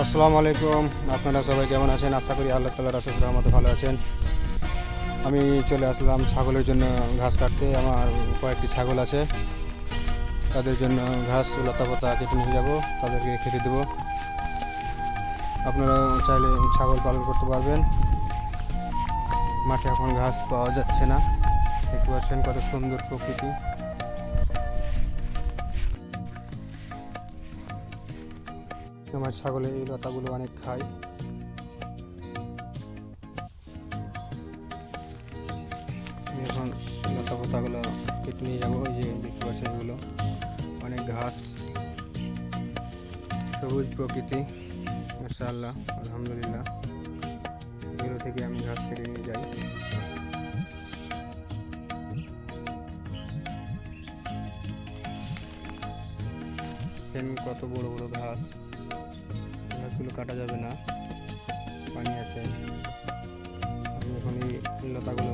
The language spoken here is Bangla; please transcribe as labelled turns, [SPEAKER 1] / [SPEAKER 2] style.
[SPEAKER 1] আসসালামু আলাইকুম। আপনারা সবাই কেমন আছেন? আশা করি আল্লাহ তালা রাসুল রহমতে ভালো আছেন। আমি চলে আসলাম ছাগলের জন্য ঘাস কাটতে। আমার কয়েকটি ছাগল আছে। তাদের জন্য ঘাস লতা পাতা কেটে নিয়ে যাব। তাদেরকে খেতে দেবো। আপনারা চাইলে ছাগল পালন করতে পারবেন। মাঠে এখন ঘাস পাওয়া যাচ্ছে না। দেখতে পাচ্ছেন কত সুন্দর প্রকৃতি। আমার ছাগলে এই লতাগুলো অনেক খায়। এখন লতা পাতাগুলো কেটে নিয়ে যাব, ওই যে দেখতে পাচ্ছেন এগুলো। অনেক ঘাস, সবুজ প্রকৃতি, মাশাআল্লাহ, আলহামদুলিল্লাহ। এগুলো থেকে আমি ঘাস কেটে নিয়ে যাই। কত বড় বড় ঘাস। ঘাসগুলো কাটা যাবে না। পানি আছে। আমি এখন এই লতাগুলো